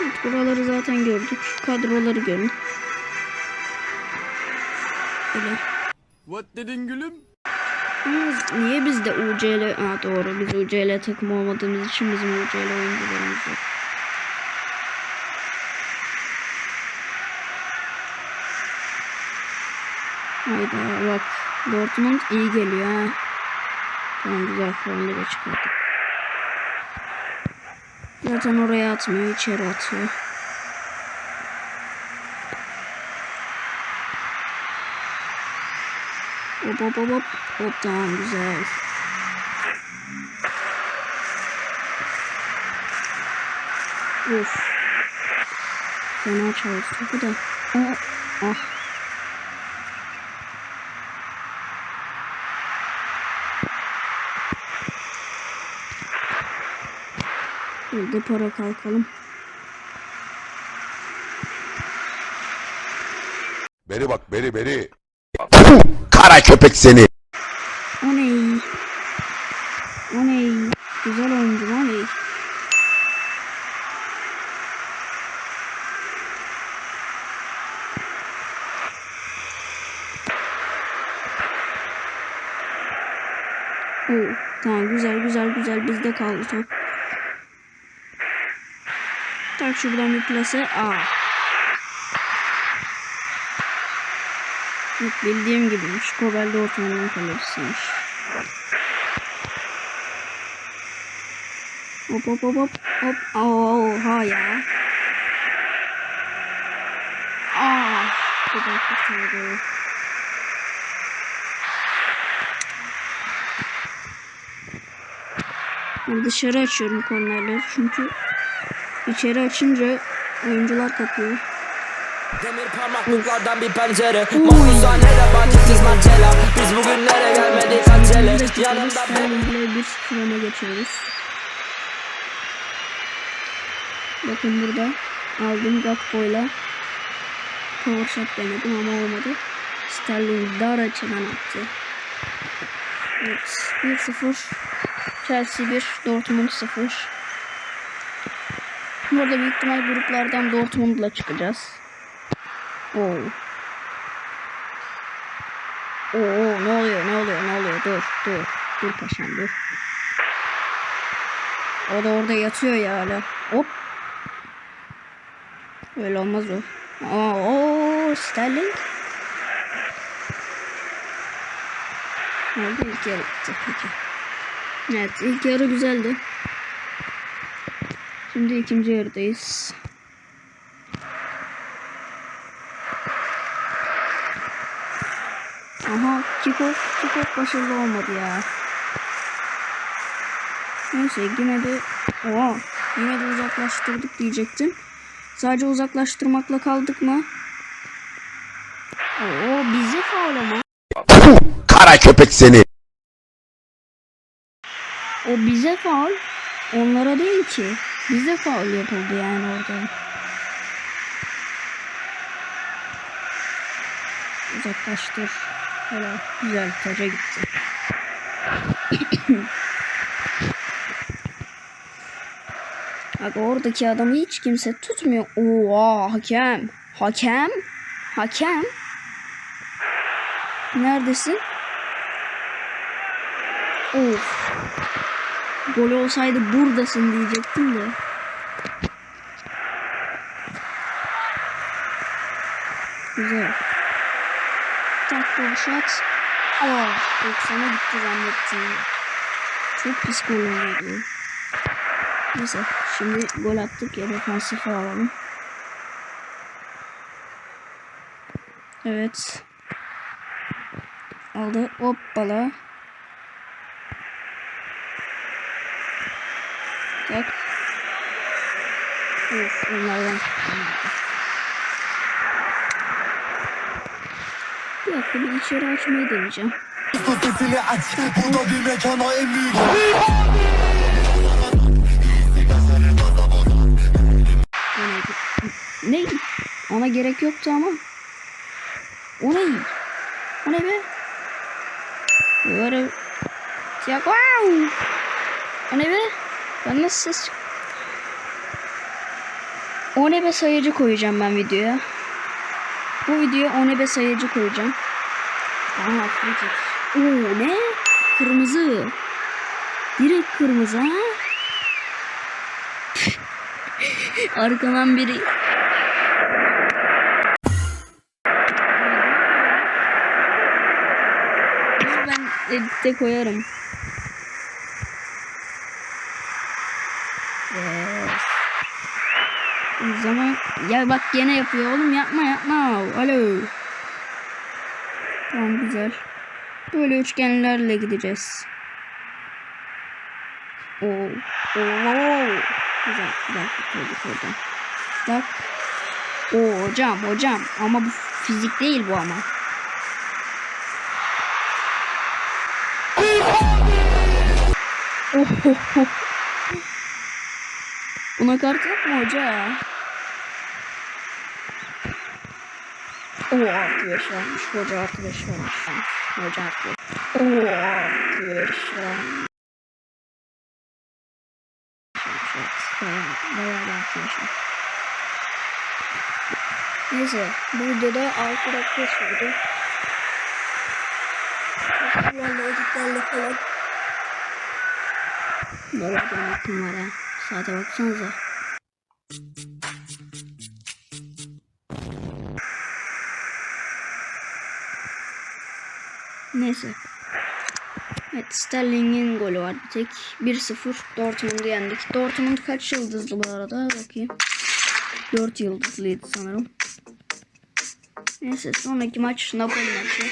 Evet, buraları zaten gördük. Kadroları görün. Böyle. What dedin gülüm? Ama niye bizde UCL... Ha doğru biz UCL takım olmadığımız için bizim UCL oyuncularımız yok. Hayda bak Dortmund iyi geliyor ha. Tamam güzel formda da çıkardık. Zaten oraya atmıyor içeri atıyor. Hop hop hop hop. Hop tamam güzel. Of. Fena çaldı topu da. Aa, ah. Burada para kalkalım. Beri bak beri beri. Kara köpek seni. O ne? O ne? Güzel oyuncu o ne? Oo, tamam güzel güzel güzel bizde kaldı top. Tak şuradan bir plase. Aa. Evet, bildiğim gibiymiş. Kobel Dortmund'un kalecisiymiş. Hop hop hop hop hop. Oha ya. Aa. Kobel kurtardı. Dışarı açıyorum kornerleri çünkü içeri açınca oyuncular kapıyor. Demir parmaklıklardan bir pencere Mahpushanede banketsiz Marcella Biz bugünlere gelmedik acele Yanımda ben bir sıfır öne geçiyoruz. Bakın burada aldım Gakpo'yla power shot denedim ama olmadı. Sterling dar açıdan attı. Evet 1-0 Chelsea 1 Dortmund 0 Burada büyük ihtimal gruplardan Dortmund'la çıkacağız. Oo. Oo ne oluyor ne oluyor ne oluyor dur dur dur paşam dur. O da orada yatıyor ya hala. Hop. Öyle olmaz o. Aa, o Sterling. Oldu ilk yarı bitti peki. Evet ilk yarı güzeldi. Şimdi ikinci yarıdayız. Aha kickoff kickoff başarılı olmadı ya. Neyse yine de oha yine de uzaklaştırdık diyecektim. Sadece uzaklaştırmakla kaldık mı? Oo bize faul ama. Kara köpek seni. O bize faul. Onlara değil ki. Bize faul yapıldı yani orada. Uzaklaştır. Helal. Güzel. Taca gitti. Bak oradaki adamı hiç kimse tutmuyor. Oha hakem. Hakem. Hakem. Neredesin? Of. Gol olsaydı buradasın diyecektim de. Güzel. Tak gol shot. Oh, 90'a gitti zannettim. Çok pis gol oldu. Neyse şimdi gol attık ya defansife alalım. Evet. Aldı. Hoppala. Tak. Of onlardan. Bir dakika bir içeri açmayı deneyeceğim. Sesini aç Bu da bir mekana en büyük? Ne? Ona gerek yoktu ama. O ne? O ne be? Böyle ya wow. O ne be? Ben nasıl ses O ne be sayıcı koyacağım ben videoya. Bu videoya o ne be sayıcı koyacağım. Aha. Oo ne? Kırmızı. Direkt kırmızı ha? Arkadan biri ben editte koyarım. Yes. O zaman ya bak gene yapıyor oğlum yapma yapma. Alo. Tamam güzel. Böyle üçgenlerle gideceğiz. Oo. Oo. Güzel güzel koyduk oradan. Bak. Oo hocam hocam ama bu fizik değil bu ama. Ohoho. Buna kart yok mu hoca? Oo artı 5 vermiş. Hoca artı 5 vermiş. Hoca artı 5. Oo artı 5 vermiş. Bayağı, bir artı 5 var. Neyse bu videoda 6 dakika sürdü. Şuralarla editlerle falan. Bir anlatım var ha. Saate baksanıza. Neyse. Evet Sterling'in golü var bir tek. 1-0 Dortmund'u yendik. Dortmund kaç yıldızlı bu arada? Bakayım. 4 yıldızlıydı sanırım. Neyse sonraki maç Napoli maçı.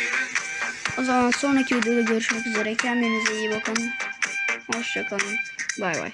O zaman sonraki videoda görüşmek üzere. Kendinize iyi bakın. Hoşçakalın. Bay bay.